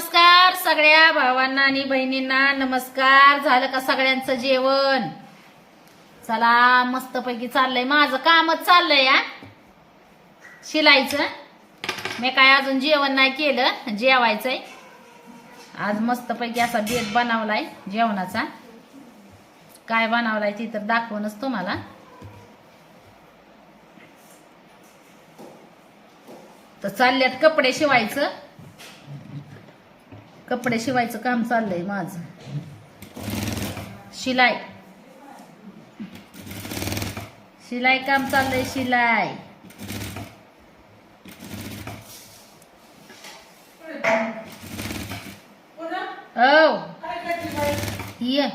नमस्कार सगळ्या भावांना आणि बहिणींना. नमस्कार. झालं का सगळ्यांचं जेवण? चला मस्तपैकी चाललंय. माझं कामच चाललंय या शिलाईचं. मी काय अजून जेवण नाही केलं. जेवायचंय. आज मस्तपैकी असा बेत बनवलाय जेवणाचा. काय बनवलाय ती तर दाखवणच तुम्हाला. तर चालल्यात कपडे शिवायचं. कपडे शिवायचं काम चाललंय माझं. शिलाई. शिलाई काम चाललंय शिलाई. हो ये.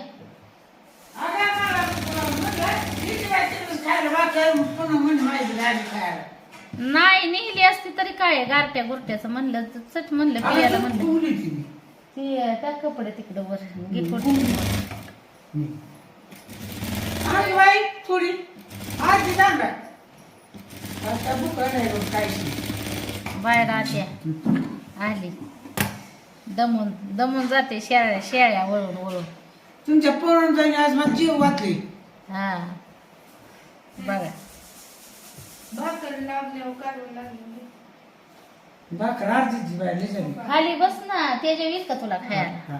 नाही निघली असती तरी काय गारट्या गुरट्याचं म्हणलं तर चट म्हणलं पियाला म्हणलं. ती टाक कपडे तिकडं वर घे फोटो. थोडी आजी जाणार. आता बुका नाही बघ काहीच बाहेर आत्या आली. दमून दमून जाते शेळ्या शेळ्या वळून वळून. तुमच्या पोरण जाईन आज मला जीव वाचले हा. बघा. भाकर लागल्यावर काढून लागले. भाकर अर्धीची खाली बस ना येईल का तुला खायला? हा.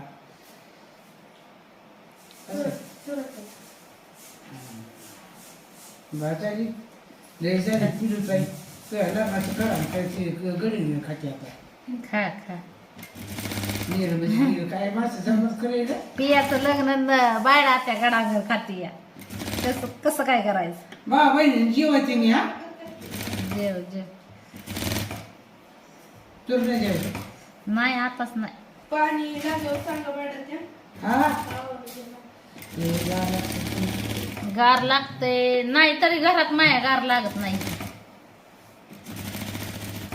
लय झाली पिलू ताई. कळला माझं कळा काय गडी खाते आता. खा खा. नीर म्हणजे नीर काय माणसं जमत करेल पियाचं लग्न न- बाहेर आत्या गडागर खाती या. कसं कसं काय करायचं? बा बहिणी जेवायचे मी हा? जेव जेव. नाही आताच नाही. पाणी लागल्यावर सांगा मॅडम हा त्या हे? गाणं. गार लागते नाही तरी घरात माया गार लागत नाही.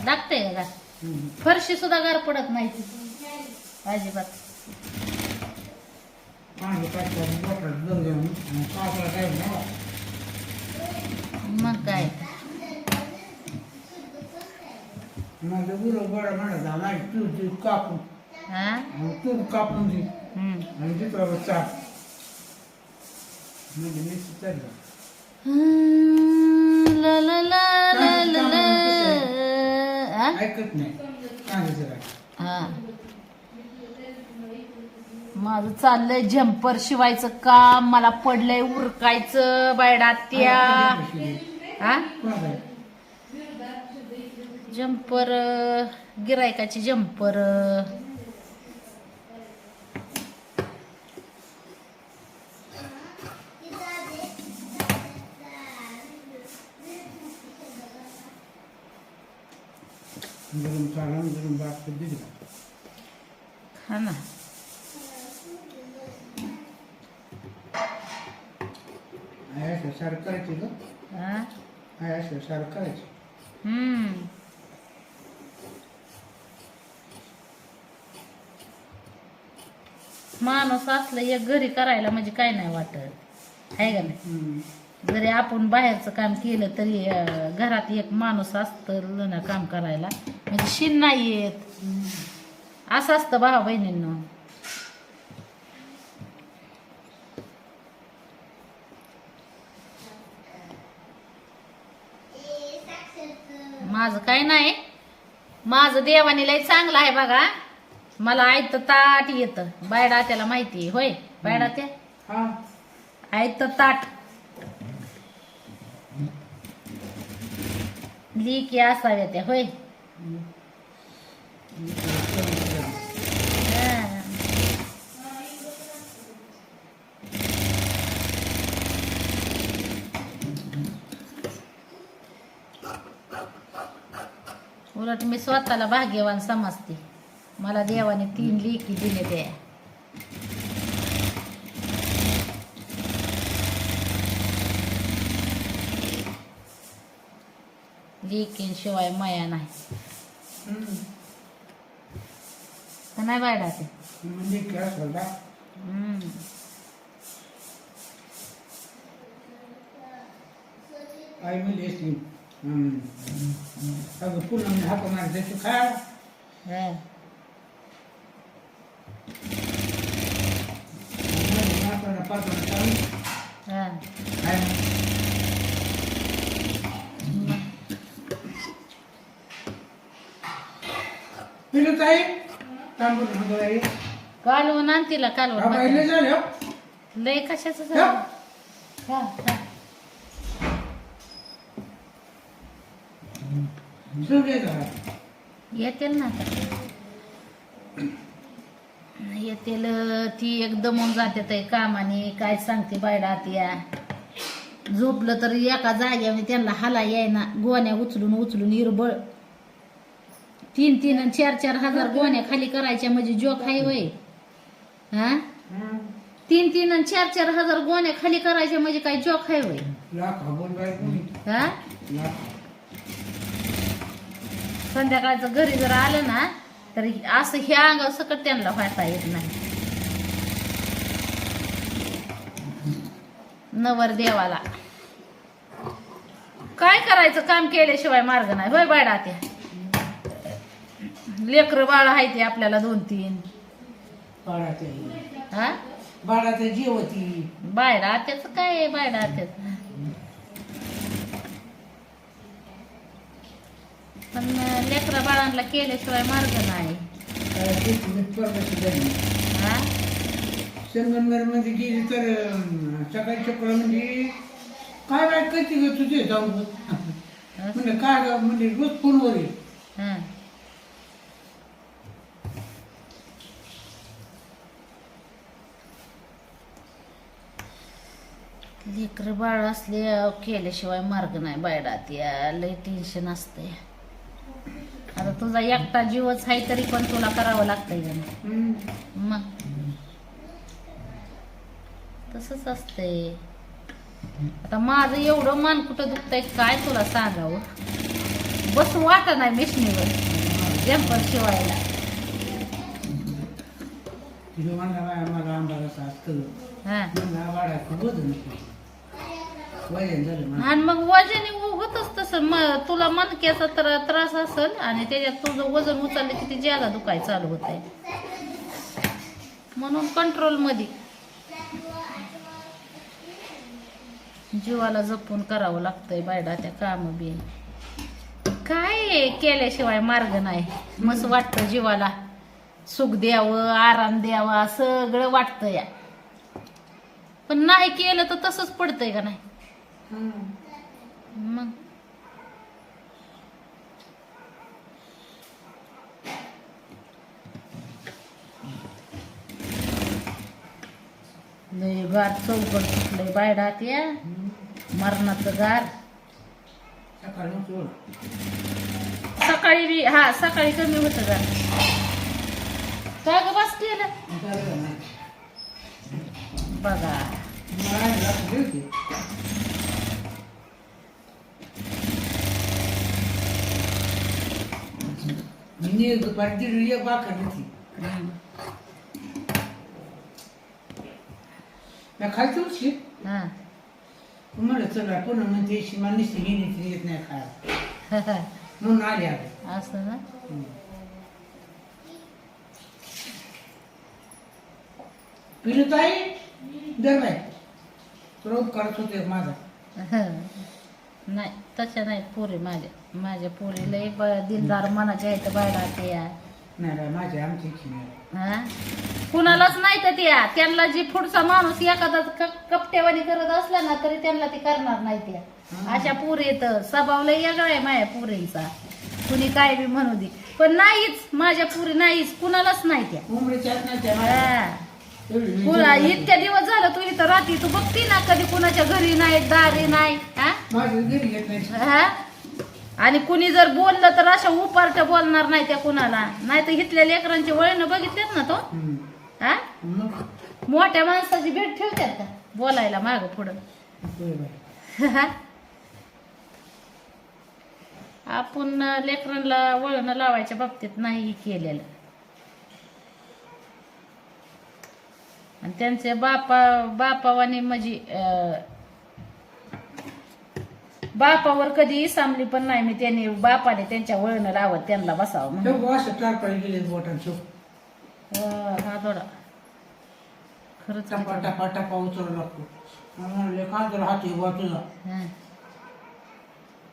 लागते का गार? हम्म. फरशी सुद्धा गार पडत नाही. अजिबात. पाणी पाठवा बॉटल दोन घेऊन आणि पाचला काय नाही मग काय? माझं गुरु बडा म्हणा नाही तू तू कापून. हा? आणि तू कापून दे. हम्म. आणि तिथं चाप म्हणजे मी चाललं ला ला ला ला ला ला. आ? ऐकत नाही. सांगायचं काय हा. माझं चाललंय झंपर शिवायचं काम. मला पडलंय उरकायचं बायडा त्या. हा? जम्पर गिरायकाची जम्पर हा ना आहे सारं करायची ग हा आहे असं सारं करायचं. हम्म. माणूस असलं एक घरी करायला म्हणजे काय नाही वाटत. आहे का नाही? जरी आपण बाहेरचं काम केलं तरी घरात एक माणूस असतं ना काम करायला म्हणजे शिन नाही येत. असं असतं भावा बहिणींना. माझं काय नाही. माझं देवानी लय चांगलं आहे बघा. मला आयत ताट येतं. बायडा त्याला माहिती होय? बायडा त्या हा. आयत ताट. लिकी असाव्या त्या होय. उलट मी स्वतःला भाग्यवान समजते. मला देवाने तीन लेकी दिले त्या लेकींशिवाय माया नाही. का नाही बायडा ते. हम्म. आई कालवण आण तिला. झाले हो. लय कशाच हा. येतील ना येतील ती एक दमून जाते ते कामाने. काय सांगते बायडा या झोपलं तर एका जाग्यावर त्यांना हाला यायना गोण्या उचलून उचलून इरबळ. तीन तीन आणि चार चार हजार गोण्या खाली करायच्या म्हणजे जोक आहे वय हा. तीन तीन आणि चार चार हजार गोण्या खाली करायच्या म्हणजे काय जोक आहे वय हा. संध्याकाळचं घरी जर आलं ना तर असं ह्या अंगावर सकट त्यांना व्हायचा येत नाही. नवर देवाला. काय करायचं काम केल्याशिवाय मार्ग नाही. होय बायडा त्या लेकर बाळ आहे ते आपल्याला दोन तीन बाळाचं हे. बाळाचं जेवती. बायडा त्याच काय बायडा त्याच पण लेकरा बाळांना केल्याशिवाय मार्ग नाही. हा संगमनेरमध्ये गेली तर अं, सकाळी चपळा म्हणजे काय काय करते ग तुझे जाऊन? म्हणजे काय ग? म्हणजे रोज फोनवर हा. लेकर बाळ असले केल्याशिवाय मार्ग नाही बायडात या लय टेन्शन असते आता तुझा एकटा जीवच आहे तरी पण तुला करावं लागतंय? हं. मग. तसंच असतंय. आता माझं एवढं मान कुठं दुखतंय काय तुला सांगावं? बस वाटा नाही मिशनीवर. जम्पर शिवायला. हा. आणि मग वजन तसं म- तुला मनक्याचा तर त्रास असेल आणि त्याच्यात तुझं वजन उचललं की ते ज्यादा दुखाय चालू होत म्हणून कंट्रोलमध्ये. जीवाला जपून करावं लागतंय बायडा त्या काम बी. काय केल्याशिवाय मार्ग नाही. मस्त वाटतं जीवाला. सुख द्यावं आराम द्यावा सगळं वाटतं या. पण नाही केलं तर तसंच पडतंय का नाही? हं. मग? लय गार चौकट सुटलंय बायडात या. मरणाचं गार. सकाळी सकाळी बी हा सकाळी कमी होतं गार. ग बस केलं? नाही. बघा. मला. मी दुपारी दीड एक भाकर मी खायचं उठली हा म्हणलं चला पुन्हा म्हणते मला निश्चित घेण्याची येत नाही खायला म्हणून आले आता असं ना पिलू ताई दर बाई रोग करत होते माझा नाही तशा नाही पोरी माझ्या माझ्या पोरी लय ब- दिलदार मनाच्या आहेत बायडा त्या नाही बाई माझ्या आमची इच्छा नाही हा? कुणालाच नाही तर त्या. त्यांना जी पुढचा माणूस एखादा क- कपटेवाणी करत असला ना तरी त्यांना ती करणार नाही त्या. अशा पुरी येत. स्वभाव लय वेगळा आहे माझ्या पुरींचा. कुणी काय बी म्हणू दे. पण नाहीच. माझ्या पुरी नाहीच. कुणालाच नाही त्या. उमडीच्या आहेत ना त्या माझ्या. हा. एवढी मी कुणा जेवढी- इतक्या दिवस झालं तू इथं राहती. तू बघती ना कधी कुणाच्या घरी नाही दारी नाही हा? माझ्या घरी येत नाही. हा? आणि कुणी जर बोललं तर अशा उपार्ट बोलणार नाही त्या कुणाला. नाही तर इथल्या लेकरांची वळण बघितलेत ना तो. हा? मोठ्या माणसाची भेट ठेवतात का? बोलायला माग पुढं. आपण लेकरांना वळण लावायच्या बाबतीत नाही केलेलं. आणि त्यांचे बापा बापावाने म्हणजे बापावर कधी सामली पण नाही. मी त्यांनी बापाने त्यांच्या वळण लावत त्यांना बसावं म्हणून. ठेव असं चार पाळी गेले बोटांचं हा थोडा. खरंच टपा टपा टपा उचलू लागतो म्हणले कांद्याला हात उभा तुझा. हा,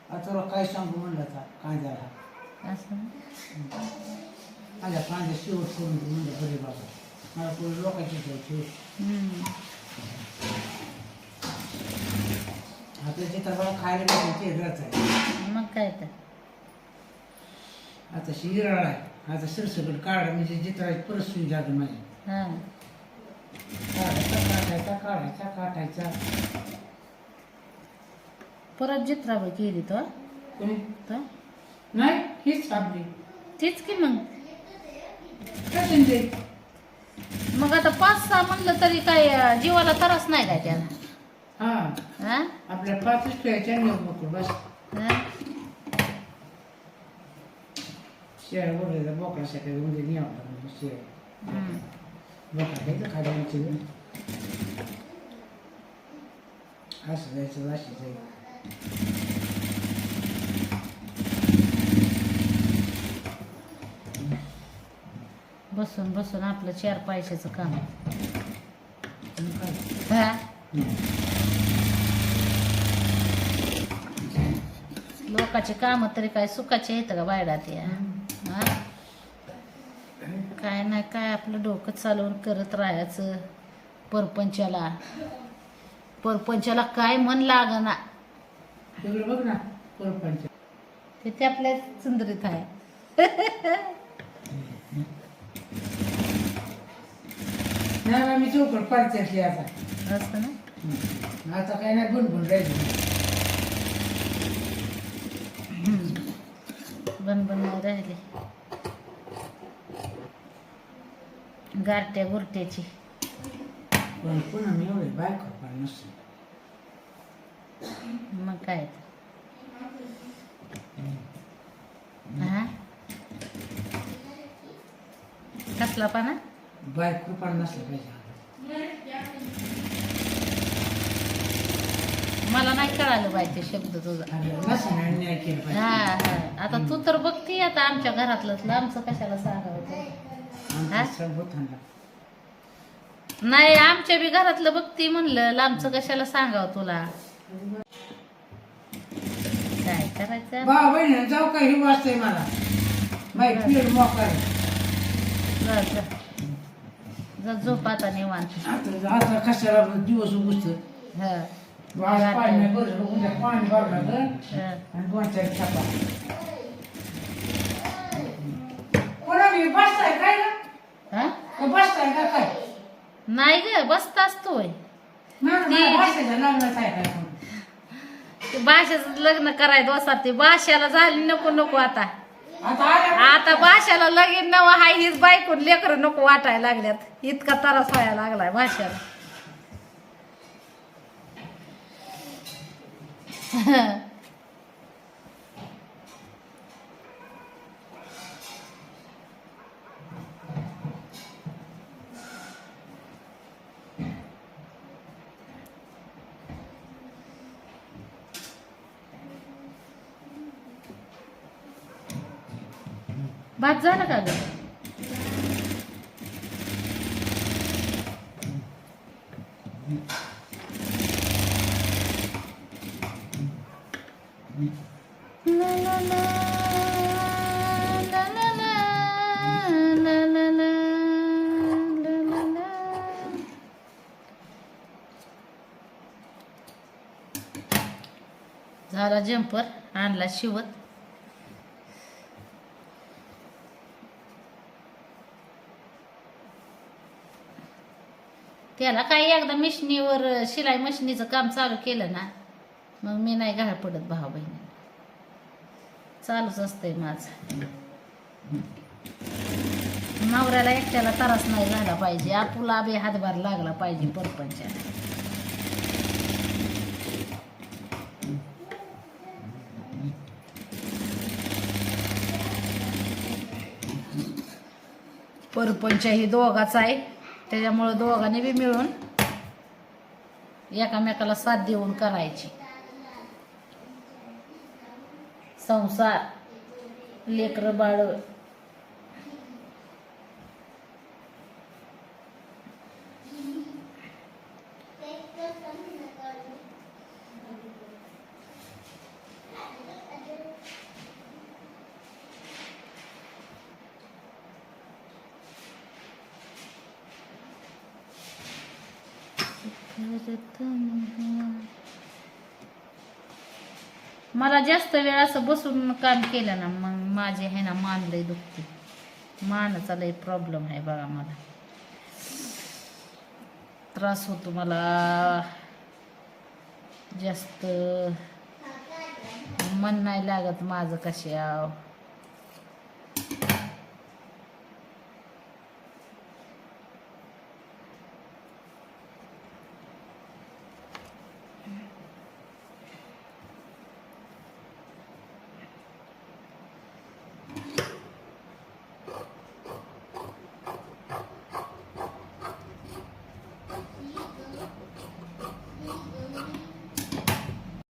आता तुला काय सांगू म्हणलं आता? कांद्याला असं ना? माझ्या कांद्या शेवट करून दे म्हणलं बरे बाबा. मला लोकांची हम्म. आपल्या चित्रपट खायला भेटायचे हेच आहे. मग काय तर. आता शिराळ आहे. आता सरसकट काढ म्हणजे चित्राची परत सुई लागली माझी. हा. काढायचा काढायचा काढायचा काढायचा. परत जित्राबाई केली तो कोणी? तो नाही हीच आपली. तीच की मग? काय समजे मग आता पाच सहा म्हणलं तरी काय अं, जीवाला त्रास नाही काय त्याला? हा हा? आपल्या पाचच ठेवायच्या नाही बघतो बस हा? शेळ बोलायचा बोकडासाठी म्हणजे न्यावं लागलं शेळ हम्म. बोकडा घ्यायचं खाली आमची असं जायचं अशी जायचं बसून बसून आपलं चार पैशाचं काम मग काय? हा लोकांचे काम तरी काय सुखाचे येतं का बायडात या? काय नाही काय आपलं डोकं चालवून करत राहायचं परपंचाला. परपंचाला काय मन लागना. बघ ना परपंच. ते ते आपल्या सुंदरीत आहे. नाही मी चौकट पाडते आता. ना. आता काय नाही बुनबुन राहिली. बन बन राहिले. गारट्या गुरट्याची पण पुन्हा मी एवढे बायको पण नसते. मग काय? हा? कसला पाना? बायको पण नसलं पाहिजे. मला नाही कळालं ते शब्द तुझा. पाहिजे हा हा. आता तू तर बघती आता आमच्या घरातलं आमचं कशाला सांगावं ते? नाही आमच्या बी घरातलं बघती म्हणलं लांबचं कशाला सांगावं तुला? काय करायचं? बहिणी जाऊ का? ही वाचतंय मला. झोप आता निवांत. कशाला दिवस उगस्त हा. आज पाणी नाही बरं उद्या पाणी भरलं लागलं हा. आणि दोन चार छापा कोणा मी बसताय काय ना हा? का बसताय का काय नाही ग बसत असतोय नाही ती- बसायचं लग्नाचं आहे काय कोण ते भाषेचं लग्न कराय दोसात ते भाषाला झाली नको नको आता आता आल्या आता भाषाला लगीन नवं हाय हीच बायकून लेकर नको वाटायला लागल्यात इतका त्रास व्हायला लागलाय भाषाला भात झाला का गं? झाला जम्पर आणला शिवत. त्याला काही एकदा मिशनीवर शिलाई मशिनीचं काम चालू केलं ना मग मी नाही घाळ पडत भाऊ बहिणी चालूच असतंय माझं. नवऱ्याला एकट्याला त्रास नाही झाला पाहिजे. आपुला बी हातभार लागला पाहिजे परपंचाला परपंच ही दोघाचा आहे. त्याच्यामुळं दोघांनी बी मिळून एकामेकाला साथ देऊन करायची. संसार लेकरं बाळ मला जास्त वेळ असं बसून काम केलं ना मग माझे आहे ना मान लय दुखते. मानाचा लय प्रॉब्लेम आहे बघा मला. त्रास होतो मला. जास्त मन नाही लागत माझं कसे आव